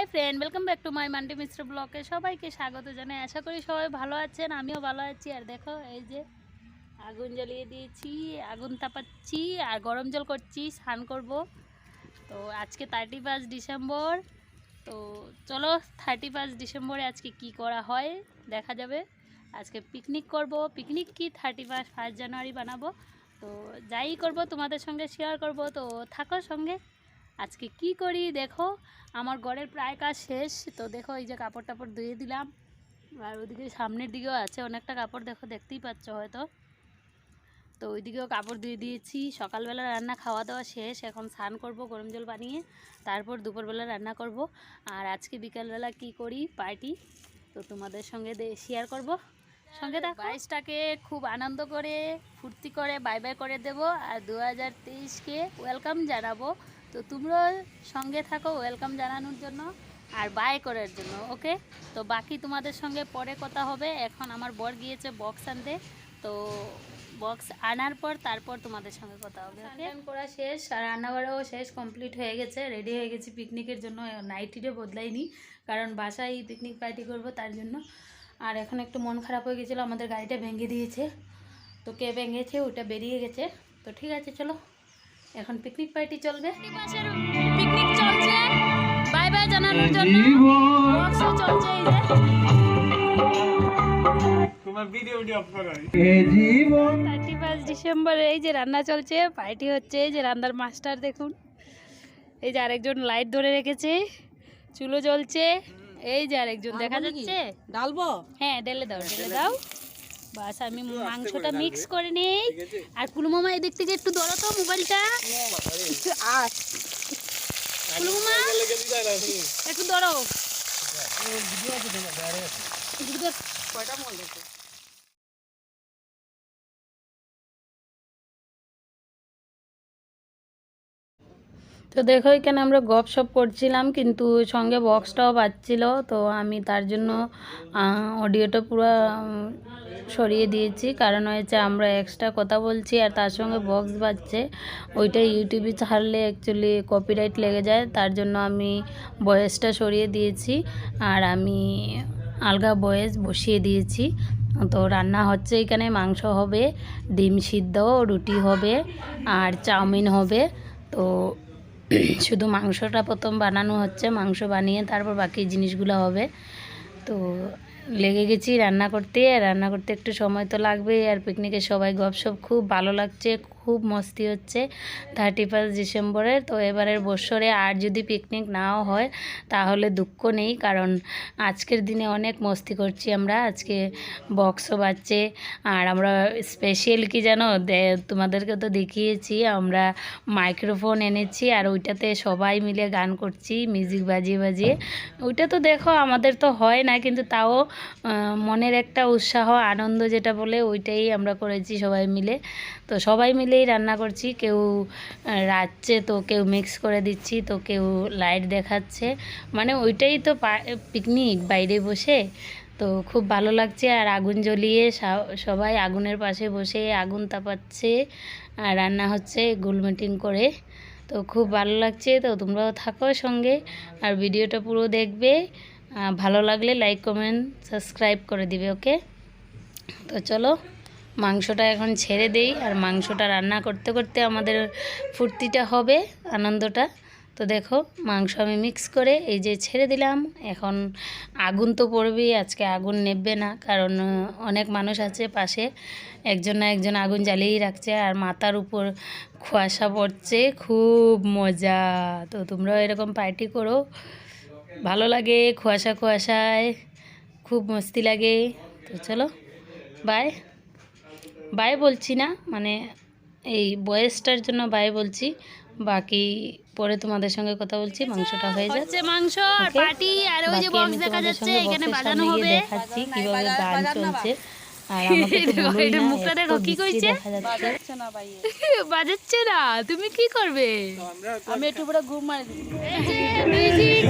Hi friend welcome back to my Mandi Mishra ব্লকে সবাইকে স্বাগত জানাই। আশা করি সবাই ভালো আছেন, আমিও ভালো আছি। আর দেখো, এই যে আগুন জ্বালিয়ে দিয়েছি, আগুন তাপাচ্ছি, আর গরম জল করছি, স্নান করব। তো আজকে থার্টি ফার্স্ট ডিসেম্বর তো চলো থার্টি ফার্স্ট ডিসেম্বরে আজকে কি করা হয়, দেখা যাবে। আজকে পিকনিক করব পিকনিক কি থার্টি ফার্স্ট ফার্স্ট জানুয়ারি বানাবো। তো যাই করব, তোমাদের সঙ্গে শেয়ার করব, তো থাকো সঙ্গে। আজকে কি করি দেখো আমার ঘরের প্রায় কাজ শেষ তো দেখো এই যে কাপড় টাপড় ধুয়ে দিলাম। আর ওদিকে সামনের দিকেও আছে অনেকটা কাপড় দেখো দেখতেই পাচ্ছ হয়তো। তো ওইদিকেও কাপড় ধুয়ে দিয়েছি। সকালবেলা রান্না খাওয়া দাওয়া শেষ এখন স্নান করব গরম জল বানিয়ে তারপর দুপুরবেলা রান্না করব। আর আজকে বিকালবেলা কি করি পার্টি তো তোমাদের সঙ্গে শেয়ার করব। সঙ্গে দেখো বাইশটাকে খুব আনন্দ করে ফুর্তি করে বাই বাই করে দেব। আর দু হাজার তেইশকে ওয়েলকাম জানাব। তো তোমরাও সঙ্গে থাকো ওয়েলকাম জানানোর জন্য আর বাই করার জন্য ওকে তো বাকি তোমাদের সঙ্গে পরে কথা হবে। এখন আমার বর গিয়েছে বক্স আনতে। তো বক্স আনার পর তারপর তোমাদের সঙ্গে কথা হবে করা শেষ, আর রান্নাবাড়াও শেষ কমপ্লিট হয়ে গেছে। রেডি হয়ে গেছি পিকনিকের জন্য। নাইটিরে বদলাইনি, কারণ বাসায় পিকনিক পার্টি করব তার জন্য। আর এখন একটু মন খারাপ হয়ে গেছিল, আমাদের গাড়িটা ভেঙে দিয়েছে। তো কে ভেঙেছে, ওটা বেরিয়ে গেছে। তো ঠিক আছে, চলো। এখন পিকনিক পার্টি চলবে। পিকনিক চলছে। বাই বাই জানানোর জন্য। চলছে এই যে। তোমার ভিডিও ভিডিও অফ করো। থার্টি ফার্স্ট ডিসেম্বরে এই যে রান্না চলছে পার্টি হচ্ছে এই যে রান্নার মাস্টার দেখুন। এই যে আরেকজন লাইট ধরে রেখেছে চুলো জ্বলছে এই যে আরেকজন দেখা যাচ্ছে? ডালবো হ্যাঁ ডেলে দাও ডেলে দাও। বাস আমি মাংসটা মিক্স করে নেই। আর কুলু মামা এদিক থেকে একটু ধরো তো মোবাইলটা। আস। কুলু একটু ধরো কয়টা মল দেখো তো দেখো এখানে আমরা গপ সপ করছিলাম কিন্তু সঙ্গে বক্সটাও বাজছিল তো আমি তার জন্য অডিওটা পুরো সরিয়ে দিয়েছি। কারণ হয়েছে, আমরা এক্সট্রা কথা বলছি আর তার সঙ্গে বক্স বাজছে। ওইটা ইউটিউবে ছাড়লে অ্যাকচুয়ালি কপিরাইট লেগে যায়। তার জন্য আমি বয়েসটা সরিয়ে দিয়েছি আর আমি আলগা ভয়েস বসিয়ে দিয়েছি। তো রান্না হচ্ছে এখানে, মাংস হবে, ডিম সিদ্ধ, রুটি হবে আর চাউমিন হবে। তো শুধু মাংসটা প্রথম বানানো হচ্ছে, মাংস বানিয়ে তারপর বাকি জিনিসগুলো হবে। তো লেগে গেছি রান্না করতে রান্না করতে একটু সময় তো লাগবেই, আর পিকনিকে সবাই গপসপ, খুব ভালো লাগছে খুব মস্তি হচ্ছে থার্টি ফার্স্ট ডিসেম্বরের। তো এবারের বছরে আর যদি পিকনিক নাও হয়, তাহলে দুঃখ নেই, কারণ আজকের দিনে অনেক মস্তি করছি আমরা। আজকে বক্সও বাজছে, আর আমরা স্পেশাল কি জানো? তোমাদেরকে তো দেখিয়েছি, আমরা মাইক্রোফোন এনেছি, আর ওইটাতে সবাই মিলে গান করছি মিউজিক বাজিয়ে বাজিয়ে। ওইটা তো দেখো, আমাদের তো হয় না, কিন্তু তাও মনের একটা উৎসাহ, আনন্দ যেটা বলে, ওইটাই আমরা করেছি সবাই মিলে। তো সবাই মিলেই রান্না করছি। কেউ রাঁধছে তো, কেউ মিক্স করে দিচ্ছি তো, কেউ লাইট দেখাচ্ছে। মানে ওইটাই তো পিকনিক বাইরে বসে। তো খুব ভালো লাগছে আর আগুন জ্বলিয়ে সবাই আগুনের পাশে বসে আগুন তাপাচ্ছে আর রান্না হচ্ছে গোল মিটিং করে। তো খুব ভালো লাগছে তো তোমরাও থাকো সঙ্গে আর ভিডিওটা পুরো দেখবে। ভালো লাগলে লাইক কমেন্ট সাবস্ক্রাইব করে দিবে ওকে তো চলো। মাংসটা এখন ছেড়ে দেই আর মাংসটা রান্না করতে করতে আমাদের ফুর্তিটা হবে, আনন্দটা। তো দেখো, মাংস আমি মিক্স করে এই যে ছেড়ে দিলাম। এখন আগুন তো পড়বেই, আজকে আগুন নেবে না, কারণ অনেক মানুষ আছে পাশে। একজন না একজন আগুন জ্বালিয়েই রাখছে আর মাথার উপর খোয়াশা পড়ছে, খুব মজা। তো তোমরাও এরকম পার্টি করো। ভালো লাগে কুয়াশা কুয়াশায়, খুব মস্তি লাগে। তো চলো বাই বাই বলছি না মানে এই বয়েসটার জন্য বাই বলছি বাকি পরে তোমাদের সঙ্গে কথা বলছি মাংসটা হয়ে যাচ্ছে মাংস আর? পার্টি আর ওই যে বক্স দেখা যাচ্ছে এখানে বাজানো হবে। দেখাচ্ছি কীভাবে গান চলছে। আর আমাকে তো দেখো, না, মুখটা দেখো, কি কইছে? দেখা যাচ্ছে। বাজাচ্ছে না বাইয়ে বাজাচ্ছে না তুমি কি করবে? আমি একটু পরে ঘুম মারি দিই মিউজিক